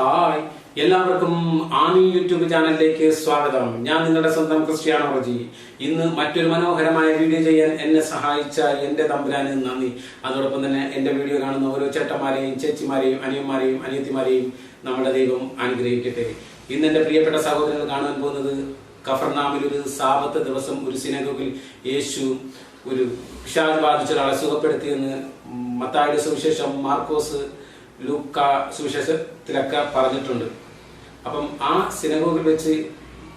Hi. എല്ലാവർക്കും Ami YouTube ചാനലിലേക്ക് സ്വാഗതം. ഞാൻ നിങ്ങളുടെ സ്വന്തം ക്രിസ്ത്യാനോ റജി. ഇന്ന് മറ്റൊരു മനോഹരമായ വീഡിയോ ചെയ്യാൻ എന്നെ സഹായിച്ച എന്റെ തമ്പുരാന് നന്ദി. അതോടൊപ്പം തന്നെ എന്റെ വീഡിയോ കാണുന്ന ഓരോ ചേട്ടന്മാരെയും ചേച്ചിമാരെയും അനിയന്മാരെയും അനിയത്തിമാരെയും നമ്മുടെ ദൈവം അനുഗ്രഹിക്കട്ടെ. ഇന്ന് എന്റെ പ്രിയപ്പെട്ട സഹോദരങ്ങൾ കാണാൻ പോകുന്നത് കഫർനാമിൽ ഒരു സാപത്ത് ദിവസം ഒരു സിനഗോഗിൽ യേശു ഒരു പിശാച് ബാധിച്ച ഒരാളെ സുഖപ്പെടുത്തിയെന്ന് മത്തായുടെ സുവിശേഷം മാർക്കോസ് ലൂക്ക സുവിശേഷത്തിലൊക്കെ പറഞ്ഞിട്ടുണ്ട്. അപ്പം ആ സിനഗോഗിൽ വെച്ച്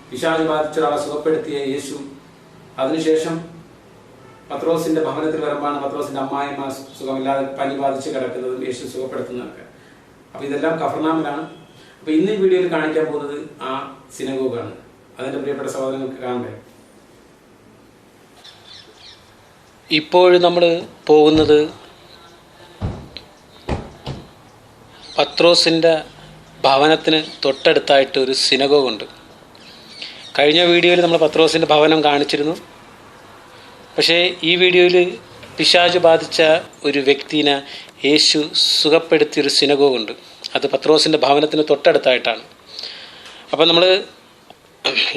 പിശാച് ബാധിച്ച ഒരാളെ സുഖപ്പെടുത്തിയ യേശു അതിനുശേഷം പത്രോസിന്റെ ഭവനത്തിൽ വരുമ്പോഴാണ് പത്രോസിന്റെ അമ്മായിമ്മ സുഖമില്ലാതെ പനി ബാധിച്ച് കിടക്കുന്നതും യേശു സുഖപ്പെടുത്തുന്നതൊക്കെ. അപ്പൊ ഇതെല്ലാം കഫർനാമിലാണ്. അപ്പൊ ഇന്ന് ഈ വീഡിയോയിൽ കാണിക്കാൻ പോകുന്നത് ആ സിനഗോഗാണ്. അതിന്റെ പ്രിയപ്പെട്ട സഹോദരങ്ങൾക്ക് കാണണ്ടേ? ഇപ്പോൾ നമ്മൾ പോകുന്നത് പത്രോസിന്റെ ഭവനത്തിന് തൊട്ടടുത്തായിട്ട് ഒരു സിനഗോഗുണ്ട് കഴിഞ്ഞ വീഡിയോയിൽ നമ്മൾ പത്രോസിന്റെ ഭവനം കാണിച്ചിരുന്നു. പക്ഷേ ഈ വീഡിയോയിൽ പിശാജ് ബാധിച്ച ഒരു വ്യക്തിനെ യേശു സുഖപ്പെടുത്തിയൊരു സിനഗോഗുണ്ട് അത് പത്രോസിന്റെ ഭവനത്തിന് തൊട്ടടുത്തായിട്ടാണ്. അപ്പോൾ നമ്മൾ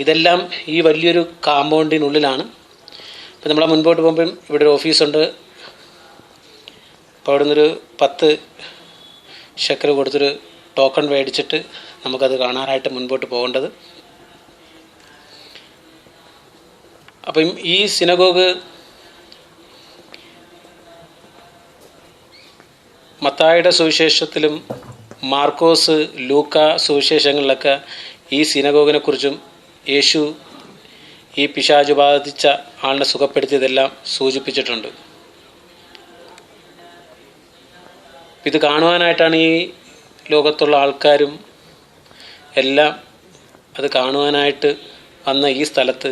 ഇതെല്ലാം ഈ വലിയൊരു കാമ്പൗണ്ടിനുള്ളിലാണ് അപ്പോൾ നമ്മളെ മുൻപോട്ട് പോകുമ്പം ഇവിടെ ഒരു ഓഫീസുണ്ട് അപ്പോൾ അവിടെ നിന്നൊരു പത്ത് ശക്കര കൊടുത്തൊരു ടോക്കൺ മേടിച്ചിട്ട് നമുക്കത് കാണാനായിട്ട് മുൻപോട്ട് പോകേണ്ടത്. അപ്പം ഈ സിനഗോഗ് മത്തായുടെ സുവിശേഷത്തിലും മാർക്കോസ് ലൂക്ക സുവിശേഷങ്ങളിലൊക്കെ ഈ സിനഗോഗിനെ കുറിച്ചും യേശു ഈ പിശാചു ബാധിച്ച ആളിനെ സുഖപ്പെടുത്തിയതെല്ലാം സൂചിപ്പിച്ചിട്ടുണ്ട്. ഇത് കാണുവാനായിട്ടാണ് ഈ ലോകത്തുള്ള ആൾക്കാരും എല്ലാം അത് കാണുവാനായിട്ട് വന്ന ഈ സ്ഥലത്ത്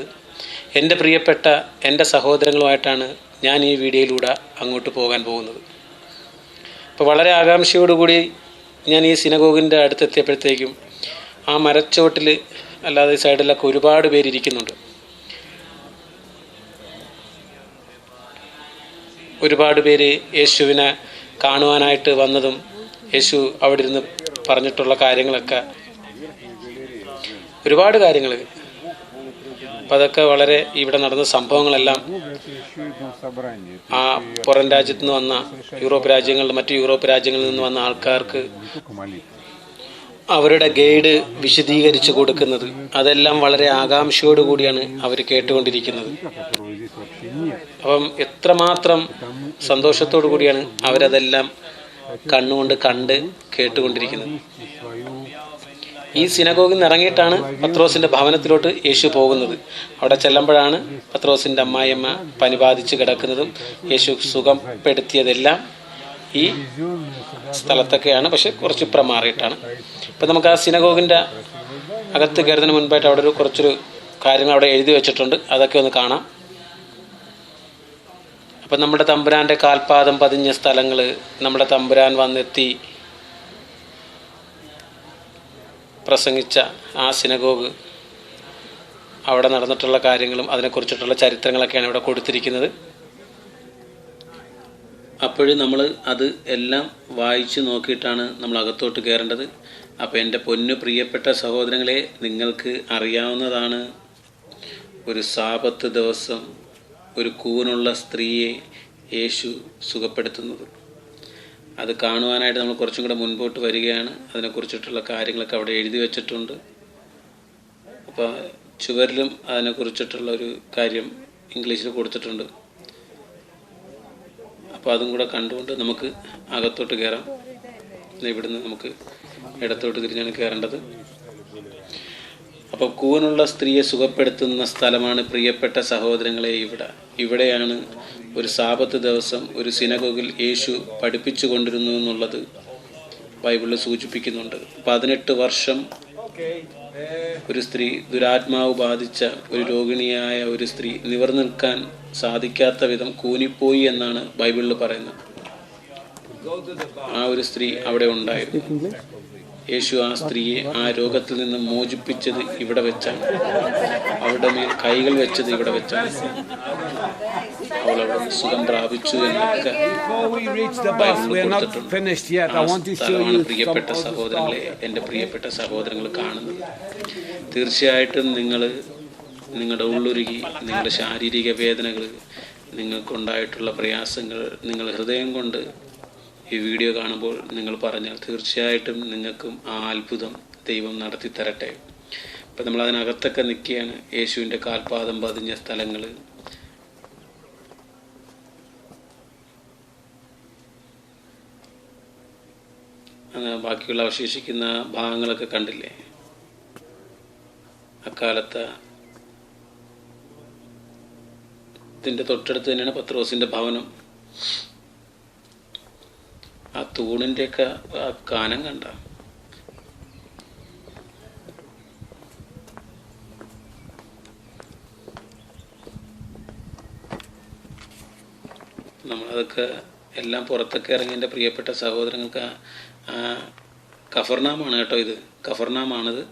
എന്റെ പ്രിയപ്പെട്ട എന്റെ സഹോദരങ്ങളുമായിട്ടാണ് ഞാൻ ഈ വീഡിയോയിലൂടെ അങ്ങോട്ട് പോകാൻ പോകുന്നത്. അപ്പോൾ വളരെ ആകാംക്ഷയോടുകൂടി ഞാൻ ഈ സിനഗോഗിന്റെ അടുത്തെത്തിയപ്പോഴത്തേക്കും ആ മരച്ചോട്ടിൽ അല്ലാതെ സൈഡിലൊക്കെ ഒരുപാട് പേരിരിക്കുന്നുണ്ട്. ഒരുപാട് പേര് യേശുവിനെ കാണുവാനായിട്ട് വന്നതും യേശു അവിടെ ഇരുന്ന് പറഞ്ഞിട്ടുള്ള കാര്യങ്ങളൊക്കെ. ഒരുപാട് കാര്യങ്ങൾ. അപ്പം അതൊക്കെ വളരെ ഇവിടെ നടന്ന സംഭവങ്ങളെല്ലാം ആ പുറം രാജ്യത്ത് നിന്ന് വന്ന യൂറോപ്പ് രാജ്യങ്ങളിൽ മറ്റു യൂറോപ്പ് രാജ്യങ്ങളിൽ നിന്ന് വന്ന ആൾക്കാർക്ക് അവരുടെ ഗൈഡ് വിശദീകരിച്ചു കൊടുക്കുന്നത്. അതെല്ലാം വളരെ ആകാംക്ഷയോടുകൂടിയാണ് അവർ കേട്ടുകൊണ്ടിരിക്കുന്നത്. അപ്പം എത്രമാത്രം സന്തോഷത്തോടു കൂടിയാണ് അവരതെല്ലാം കണ്ണുകൊണ്ട് കണ്ട് കേട്ടുകൊണ്ടിരിക്കുന്നത്. ഈ സിനഗോഗിൽ നിന്ന് ഇറങ്ങിയിട്ടാണ് പത്രോസിന്റെ ഭവനത്തിലോട്ട് യേശു പോകുന്നത്. അവിടെ ചെല്ലുമ്പോഴാണ് പത്രോസിന്റെ അമ്മായിയമ്മ പനി ബാധിച്ച് കിടക്കുന്നതും യേശു സുഖപ്പെടുത്തിയതെല്ലാം ഈ സ്ഥലത്തൊക്കെയാണ് പക്ഷെ കുറച്ച് ഇപ്പുറം മാറിയിട്ടാണ്. ഇപ്പം നമുക്ക് ആ സിനഗോഗിന്റെ അകത്ത് കയറുന്നതിന് മുൻപായിട്ട് അവിടെ ഒരു കുറച്ചൊരു കാര്യങ്ങൾ അവിടെ എഴുതി വെച്ചിട്ടുണ്ട്. അതൊക്കെ ഒന്ന് കാണാം. അപ്പം നമ്മുടെ തമ്പുരാന്റെ കാൽപാദം പതിഞ്ഞ സ്ഥലങ്ങൾ നമ്മുടെ തമ്പുരാൻ വന്നെത്തി പ്രസംഗിച്ച ആ സിനഗോഗ് അവിടെ നടന്നിട്ടുള്ള കാര്യങ്ങളും അതിനെക്കുറിച്ചിട്ടുള്ള ചരിത്രങ്ങളൊക്കെയാണ് ഇവിടെ കൊടുത്തിരിക്കുന്നത്. അപ്പോഴും നമ്മൾ അത് എല്ലാം വായിച്ചു നോക്കിയിട്ടാണ് നമ്മൾ അകത്തോട്ട് കയറേണ്ടത്. അപ്പോൾ എന്റെ പൊന്നു പ്രിയപ്പെട്ട സഹോദരങ്ങളെ നിങ്ങൾക്ക് അറിയാവുന്നതാണ് ഒരു സാപത്ത് ദിവസം ഒരു കൂനുള്ള സ്ത്രീയെ യേശു സുഖപ്പെടുത്തുന്നത്. അത് കാണുവാനായിട്ട് നമ്മൾ കുറച്ചും കൂടെ മുൻപോട്ട് വരികയാണ്. അതിനെക്കുറിച്ചിട്ടുള്ള കാര്യങ്ങളൊക്കെ അവിടെ എഴുതി വച്ചിട്ടുണ്ട്. അപ്പോൾ ചുവരിലും അതിനെക്കുറിച്ചിട്ടുള്ള ഒരു കാര്യം ഇംഗ്ലീഷിൽ കൊടുത്തിട്ടുണ്ട്. അപ്പോൾ അതും കൂടെ കണ്ടുകൊണ്ട് നമുക്ക് അകത്തോട്ട് കയറാം ഇവിടുന്ന് നമുക്ക് ഇടത്തോട്ട് തിരിഞ്ഞാണ് കയറേണ്ടത് അപ്പോൾ കൂവനുള്ള സ്ത്രീയെ സുഖപ്പെടുത്തുന്ന സ്ഥലമാണ് പ്രിയപ്പെട്ട സഹോദരങ്ങളെ ഇവിടെ. ഇവിടെയാണ് ഒരു സാപത്ത് ദിവസം ഒരു സിനഗോഗിൽ യേശു പഠിപ്പിച്ചു കൊണ്ടിരുന്നു എന്നുള്ളത് ബൈബിളിൽ സൂചിപ്പിക്കുന്നുണ്ട്. പതിനെട്ട് വർഷം ഒരു സ്ത്രീ ദുരാത്മാവ് ബാധിച്ച ഒരു രോഗിണിയായ ഒരു സ്ത്രീ നിവർന്നു നിൽക്കാൻ സാധിക്കാത്ത വിധം കൂനിപ്പോയി എന്നാണ് ബൈബിളിൽ പറയുന്നത്. ആ ഒരു സ്ത്രീ അവിടെ ഉണ്ടായിരുന്നു. യേശു ആ സ്ത്രീയെ ആ രോഗത്തിൽ നിന്ന് മോചിപ്പിച്ചത് ഇവിടെ വെച്ചാണ്. അവരുടെ മേൽ കൈകൾ വെച്ചത് ഇവിടെ വെച്ചാണ്. അവൾ അവിടെ സുഖം പ്രാപിച്ചു എന്നൊക്കെ പ്രിയപ്പെട്ട സഹോദരങ്ങളെ എന്റെ പ്രിയപ്പെട്ട സഹോദരങ്ങൾ കാണുന്നു തീർച്ചയായിട്ടും നിങ്ങൾ നിങ്ങളുടെ ഉള്ളുരുകി നിങ്ങളുടെ ശാരീരിക വേദനകൾ നിങ്ങൾക്കുണ്ടായിട്ടുള്ള പ്രയാസങ്ങൾ നിങ്ങൾ ഹൃദയം കൊണ്ട് ഈ വീഡിയോ കാണുമ്പോൾ നിങ്ങൾ പറഞ്ഞാൽ തീർച്ചയായിട്ടും നിങ്ങൾക്കും ആ അത്ഭുതം ദൈവം നടത്തി തരട്ടെ. ഇപ്പം നമ്മൾ അതിനകത്തൊക്കെ നിൽക്കുകയാണ്. യേശുവിന്റെ കാൽപാദം പതിഞ്ഞ സ്ഥലങ്ങൾ ബാക്കിയുള്ള അവശേഷിക്കുന്ന ഭാഗങ്ങളൊക്കെ കണ്ടില്ലേ? അക്കാലത്ത് ഇതിന്റെ തൊട്ടടുത്ത് തന്നെയാണ് പത്രോസിന്റെ ഭവനം. ആ തൂണിന്റെയൊക്കെ ആ കാനം കണ്ട. നമ്മളതൊക്കെ എല്ലാം പുറത്തൊക്കെ ഇറങ്ങി എന്റെ പ്രിയപ്പെട്ട സഹോദരങ്ങൾക്ക് ആ- കഫർനാമാണ് കേട്ടോ ഇത്. കഫർനാമാണിത്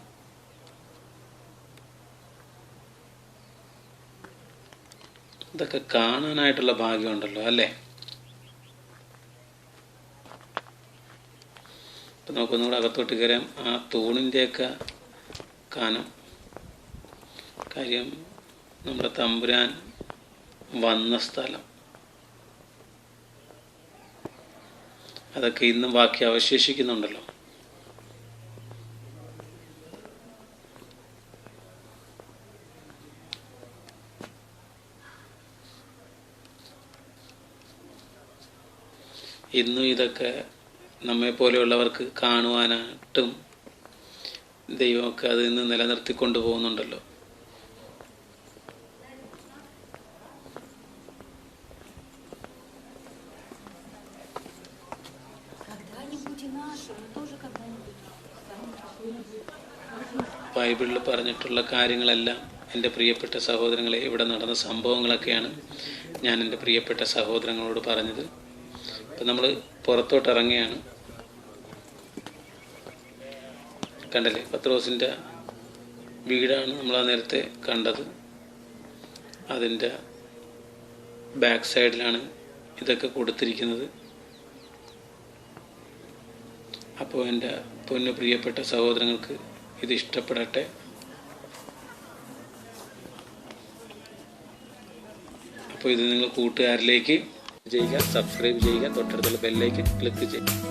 ഇതൊക്കെ കാണാനായിട്ടുള്ള ഭാഗ്യമുണ്ടല്ലോ അല്ലേ? നമുക്കൊന്നുകൂടെ അകത്തോട്ട് കയറാം ആ തൂണിന്റെയൊക്കെ കാനം. കാര്യം നമ്മുടെ തമ്പുരാൻ വന്ന സ്ഥലം. അതൊക്കെ ഇന്നും ബാക്കി അവശേഷിക്കുന്നുണ്ടല്ലോ. ഇന്നും ഇതൊക്കെ നമ്മെ പോലെയുള്ളവർക്ക് കാണുവാനായിട്ടും ദൈവമൊക്കെ അതിൽ നിന്ന് നിലനിർത്തിക്കൊണ്ടു പോകുന്നുണ്ടല്ലോ ബൈബിളിൽ പറഞ്ഞിട്ടുള്ള കാര്യങ്ങളെല്ലാം എന്റെ പ്രിയപ്പെട്ട സഹോദരങ്ങളെ ഇവിടെ നടന്ന സംഭവങ്ങളൊക്കെയാണ് ഞാൻ എന്റെ പ്രിയപ്പെട്ട സഹോദരങ്ങളോട് പറഞ്ഞത്. ഇപ്പം നമ്മൾ പുറത്തോട്ട് ഇറങ്ങുകയാണ് കണ്ടല്ലേ? പത്രോസിന്റെ വീടാണ് നമ്മൾ ആ നേരത്തെ കണ്ടത്. അതിന്റെ ബാക്ക് സൈഡിലാണ് ഇതൊക്കെ കൊടുത്തിരിക്കുന്നത്. അപ്പോൾ എന്റെ പൊന്നു പ്രിയപ്പെട്ട സഹോദരങ്ങൾക്ക് ഇത് ഇഷ്ടപ്പെടട്ടെ. അപ്പോൾ ഇത് നിങ്ങൾ കൂട്ടുകാരിലേക്ക് ചെയ്യുക സബ്സ്ക്രൈബ് ചെയ്യുക തൊട്ടടുത്തുള്ള ബെല്ലേക്ക് ക്ലിക്ക് ചെയ്യുക.